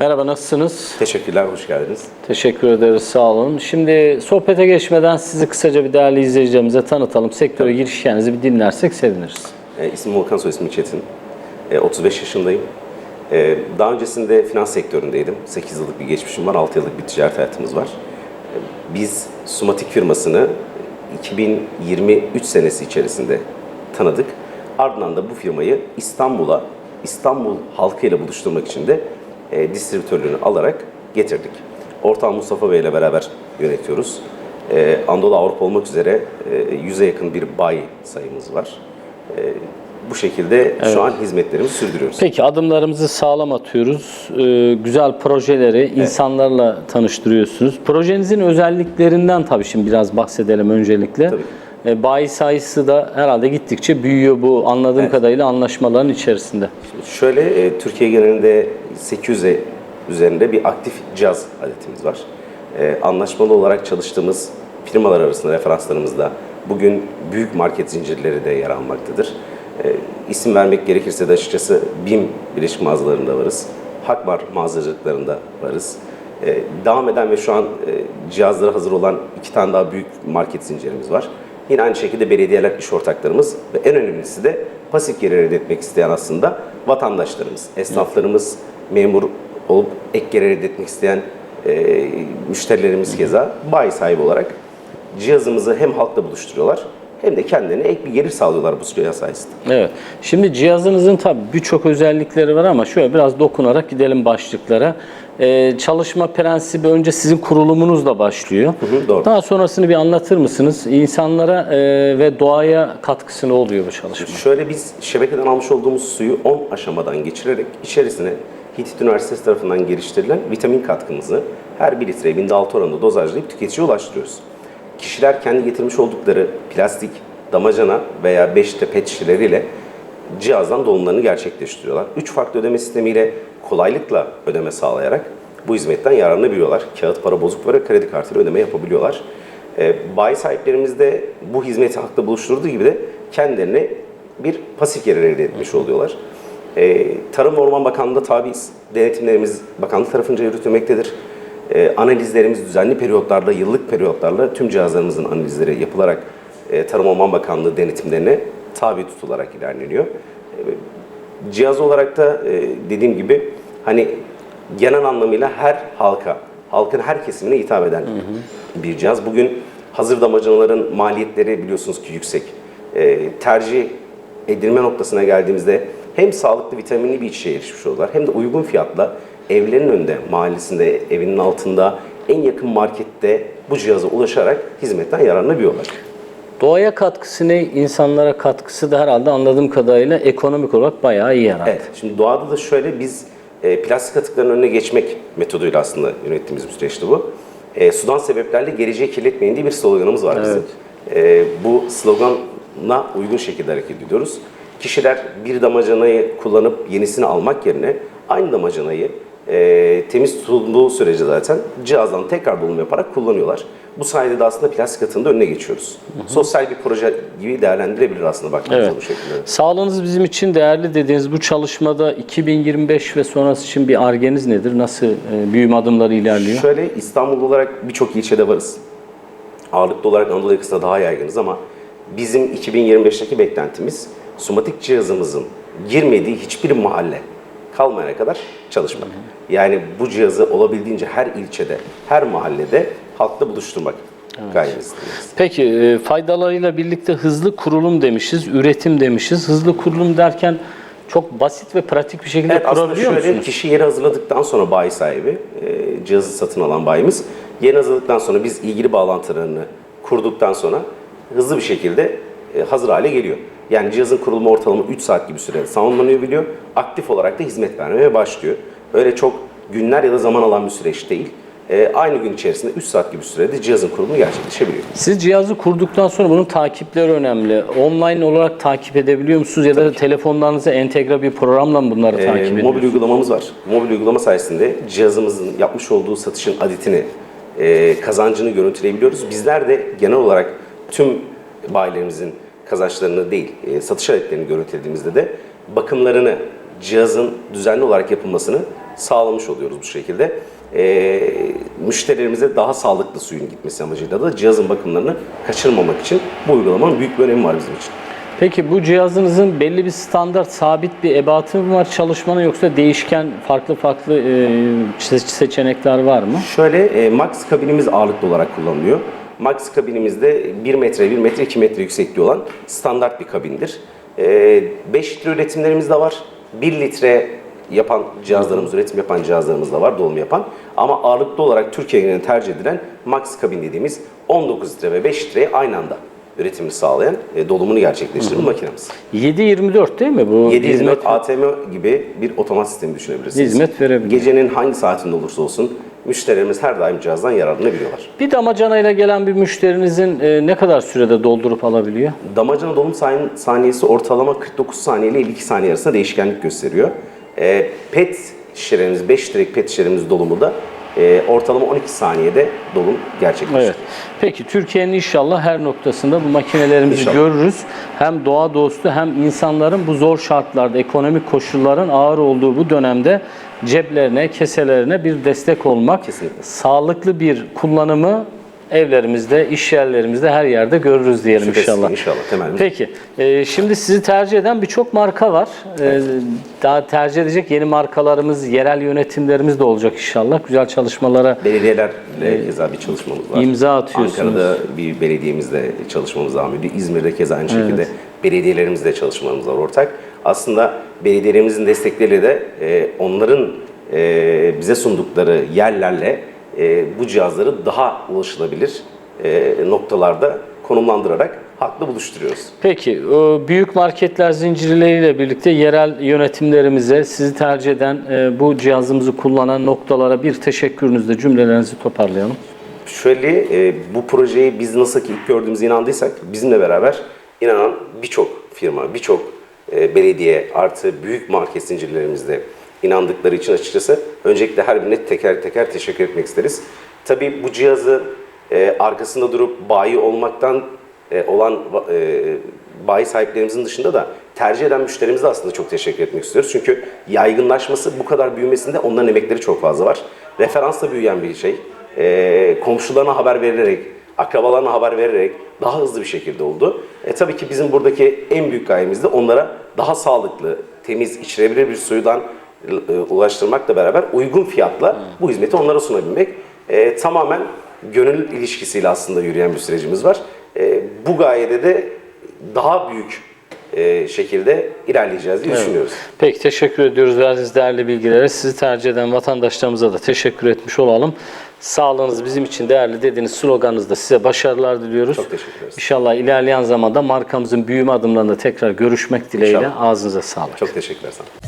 Merhaba, nasılsınız? Teşekkürler, hoş geldiniz. Teşekkür ederiz, sağ olun. Şimdi sohbete geçmeden sizi kısaca bir değerli izleyicilerimize tanıtalım. Sektöre giriş hikayenizi bir dinlersek seviniriz. E, ismim Volkan, soy ismim Çetin. E, 35 yaşındayım. E, daha öncesinde finans sektöründeydim. 8 yıllık bir geçmişim var, 6 yıllık bir ticaret hayatımız var. E, biz Sumatik firmasını 2023 senesi içerisinde tanıdık. Ardından da bu firmayı İstanbul'a, İstanbul halkıyla buluşturmak için de e, distribütörlüğünü alarak getirdik. Ortağım Mustafa Bey ile beraber yönetiyoruz. E, Anadolu Avrupa olmak üzere e, 100'e yakın bir bayi sayımız var. E, bu şekilde şu an hizmetlerimizi sürdürüyoruz. Peki adımlarımızı sağlam atıyoruz. Ee, güzel projeleri insanlarla tanıştırıyorsunuz. Projenizin özelliklerinden tabii şimdi biraz bahsedelim öncelikle. Tabii. Ee, bayi sayısı da herhalde gittikçe büyüyor bu anladığım kadarıyla anlaşmaların içerisinde. Şöyle e, Türkiye genelinde 800'e üzerinde bir aktif cihaz adetimiz var. E, anlaşmalı olarak çalıştığımız firmalar arasında referanslarımızda bugün büyük market zincirleri de yer almaktadır. E, isim vermek gerekirse de açıkçası BİM birleşik mağazalarında varız. Hakmar mağazacılıklarında varız. E, devam eden ve şu an e, cihazları hazır olan iki tane daha büyük market zincirimiz var. Yine aynı şekilde belediyeler iş ortaklarımız ve en önemlisi de pasif gelir elde etmek isteyen aslında vatandaşlarımız, esnaflarımız, memur olup ek gelir elde etmek isteyen e, müşterilerimiz keza bayi sahibi olarak cihazımızı hem halkla buluşturuyorlar hem de kendilerine ek bir gelir sağlıyorlar bu cihaz sayesinde. Evet. Şimdi cihazınızın tabii birçok özellikleri var ama şöyle biraz dokunarak gidelim başlıklara. Ee, çalışma prensibi önce sizin kurulumunuzla başlıyor. hı, doğru. Daha sonrasını bir anlatır mısınız? İnsanlara e, ve doğaya katkısı ne oluyor bu çalışma? Şöyle biz şebekeden almış olduğumuz suyu 10 aşamadan geçirerek içerisine Hitit Üniversitesi tarafından geliştirilen vitamin katkımızı her 1 litreye binde 6 oranında dozajlayıp tüketiciye ulaştırıyoruz. Kişiler kendi getirmiş oldukları plastik, damacana veya 5 litre pet şişeleriyle cihazdan dolumlarını gerçekleştiriyorlar. 3 farklı ödeme sistemiyle kolaylıkla ödeme sağlayarak bu hizmetten yararlanabiliyorlar. Kağıt para bozuk ve kredi kartıyla ödeme yapabiliyorlar. E, bayi sahiplerimiz de bu hizmeti hakla buluşturduğu gibi de kendilerine bir pasif gelir elde etmiş oluyorlar. E, Tarım ve Orman Bakanlığı'nda tabiiz. Denetimlerimiz bakanlık tarafınca yürütülmektedir. E, analizlerimiz düzenli periyotlarla, yıllık periyotlarla tüm cihazlarımızın analizleri yapılarak e, Tarım Orman Bakanlığı denetimlerine tabi tutularak ilerleniyor. E, cihaz olarak da e, dediğim gibi hani genel anlamıyla her halka, halkın her kesimine hitap eden bir cihaz. Bugün hazır damacanaların maliyetleri biliyorsunuz ki yüksek. E, tercih edilme noktasına geldiğimizde hem sağlıklı vitaminli bir içeceğe erişmiş oluyorlar hem de uygun fiyatla evlerinin önünde, mahallesinde, evinin altında en yakın markette bu cihaza ulaşarak hizmetten yararlanabiliyorlar. Doğaya katkısı ne? İnsanlara katkısı da herhalde anladığım kadarıyla ekonomik olarak bayağı iyi herhalde. Evet, şimdi doğada da şöyle biz e, plastik atıkların önüne geçmek metoduyla aslında yönettiğimiz bir süreçti bu. E, sudan sebeplerle geleceği kirletmeyin diye bir sloganımız var bizim. E, bu slogana uygun şekilde hareket ediyoruz. Kişiler bir damacanayı kullanıp yenisini almak yerine aynı damacanayı e, temiz tutulduğu sürece zaten cihazdan tekrar dolum yaparak kullanıyorlar. Bu sayede de aslında plastik atığının önüne geçiyoruz. Sosyal bir proje gibi değerlendirebilir aslında baktığımızda Evet. bu şekilde. Sağlığınız bizim için değerli dediğiniz bu çalışmada 2025 ve sonrası için bir argeniz nedir? Nasıl e, büyüme adımları ilerliyor? Şöyle İstanbul olarak birçok ilçede varız. Ağırlıklı olarak Anadolu yakasında daha yaygınız ama bizim 2025'teki beklentimiz somatik cihazımızın girmediği hiçbir mahalle kalmayana kadar çalışmak. Yani bu cihazı olabildiğince her ilçede, her mahallede halkla buluşturmak gayemizdeyiz. Peki e, faydalarıyla birlikte hızlı kurulum demişiz, üretim demişiz. Hızlı kurulum derken çok basit ve pratik bir şekilde Evet kurabiliyor şöyle musunuz? kişi yeri hazırladıktan sonra bayi sahibi, e, cihazı satın alan bayimiz yeri hazırladıktan sonra biz ilgili bağlantılarını kurduktan sonra hızlı bir şekilde e, hazır hale geliyor. Yani cihazın kurulumu ortalama 3 saat gibi sürede tamamlanabiliyor. Aktif olarak da hizmet vermeye başlıyor. Öyle çok günler ya da zaman alan bir süreç değil. E, aynı gün içerisinde 3 saat gibi sürede cihazın kurulumu gerçekleşebiliyor. Siz cihazı kurduktan sonra bunun takipleri önemli. Online olarak takip edebiliyor musunuz ya da telefonlarınıza entegre bir programla mı bunları Ee, takip mobil ediyorsunuz? uygulamamız var. Mobil uygulama sayesinde cihazımızın yapmış olduğu satışın adetini, e, kazancını görüntüleyebiliyoruz. Bizler de genel olarak tüm bayilerimizin kazançlarını değil, e, satış adetlerini görüntülediğimizde de bakımlarını, cihazın düzenli olarak yapılmasını sağlamış oluyoruz bu şekilde. E, müşterilerimize daha sağlıklı suyun gitmesi amacıyla da cihazın bakımlarını kaçırmamak için bu uygulamanın büyük bir önemi var bizim için. Peki bu cihazınızın belli bir standart, sabit bir ebatı mı var çalışmanın yoksa değişken farklı farklı e, se- seçenekler var mı? Şöyle e, Max kabinimiz ağırlıklı olarak kullanılıyor. Max kabinimizde 1 metre, 1 metre, 2 metre yüksekliği olan standart bir kabindir. E, 5 litre üretimlerimiz de var. 1 litre yapan cihazlarımız, üretim yapan cihazlarımız da var, dolum yapan. Ama ağırlıklı olarak Türkiye genelinde tercih edilen Max kabin dediğimiz 19 litre ve 5 litreyi aynı anda üretimini sağlayan, e, dolumunu gerçekleştiren makinemiz. 7-24 değil mi bu 7 hizmet? hizmet ATM gibi bir otomat sistemi düşünebilirsiniz. Hizmet verebilir. Gecenin hangi saatinde olursa olsun müşterilerimiz her daim cihazdan yararlanabiliyorlar. Bir damacanayla gelen bir müşterinizin e, ne kadar sürede doldurup alabiliyor? Damacana dolum san- saniyesi ortalama 49 saniye ile 52 saniye arasında değişkenlik gösteriyor. Ee, PET şişelerimiz, 5 litrelik PET şişelerimiz dolumu da e, ortalama 12 saniyede dolum gerçekleşiyor. Evet. Peki Türkiye'nin inşallah her noktasında bu makinelerimizi İnşallah. görürüz. Hem doğa dostu hem insanların bu zor şartlarda ekonomik koşulların ağır olduğu bu dönemde ceplerine, keselerine bir destek olmak, Kesinlikle. sağlıklı bir kullanımı evlerimizde, iş yerlerimizde her yerde görürüz diyelim Şüphesiz inşallah. inşallah. Peki, e, şimdi sizi tercih eden birçok marka var. E, daha tercih edecek yeni markalarımız, yerel yönetimlerimiz de olacak inşallah. Güzel çalışmalara Belediyelerle keza bir çalışmamız var. İmza atıyorsunuz. Ankara'da bir belediyemizle çalışmamız devam ediyor. İzmir'de keza aynı şekilde belediyelerimizle çalışmalarımız var ortak. Aslında belediyelerimizin destekleriyle de e, onların e, bize sundukları yerlerle e, bu cihazları daha ulaşılabilir e, noktalarda konumlandırarak halkla buluşturuyoruz. Peki, büyük marketler zincirleriyle birlikte yerel yönetimlerimize, sizi tercih eden, e, bu cihazımızı kullanan noktalara bir teşekkürünüzle cümlelerinizi toparlayalım. Şöyle e, bu projeyi biz nasıl ki ilk gördüğümüzde inandıysak bizimle beraber inanan birçok firma, birçok belediye artı büyük market zincirlerimizde inandıkları için açıkçası öncelikle her birine teker teker teşekkür etmek isteriz. Tabii bu cihazı e, arkasında durup bayi olmaktan e, olan e, bayi sahiplerimizin dışında da tercih eden müşterimize aslında çok teşekkür etmek istiyoruz. Çünkü yaygınlaşması, bu kadar büyümesinde onların emekleri çok fazla var. Referansla büyüyen bir şey. E, komşularına haber verilerek, akrabalarına haber vererek daha hızlı bir şekilde oldu. E, tabii ki bizim buradaki en büyük gayemiz de onlara daha sağlıklı, temiz, içilebilir bir suyudan e, ulaştırmakla beraber uygun fiyatla bu hizmeti onlara sunabilmek. E, tamamen gönül ilişkisiyle aslında yürüyen bir sürecimiz var. E, bu gayede de daha büyük e, şekilde ilerleyeceğiz diye düşünüyoruz. Peki, teşekkür ediyoruz verdiğiniz değerli bilgilere. Sizi tercih eden vatandaşlarımıza da teşekkür etmiş olalım. Sağlığınız bizim için değerli dediğiniz sloganınızda size başarılar diliyoruz. Çok teşekkür ederiz. İnşallah ilerleyen zamanda markamızın büyüme adımlarında tekrar görüşmek dileğiyle İnşallah. ağzınıza sağlık. Çok teşekkürler sana.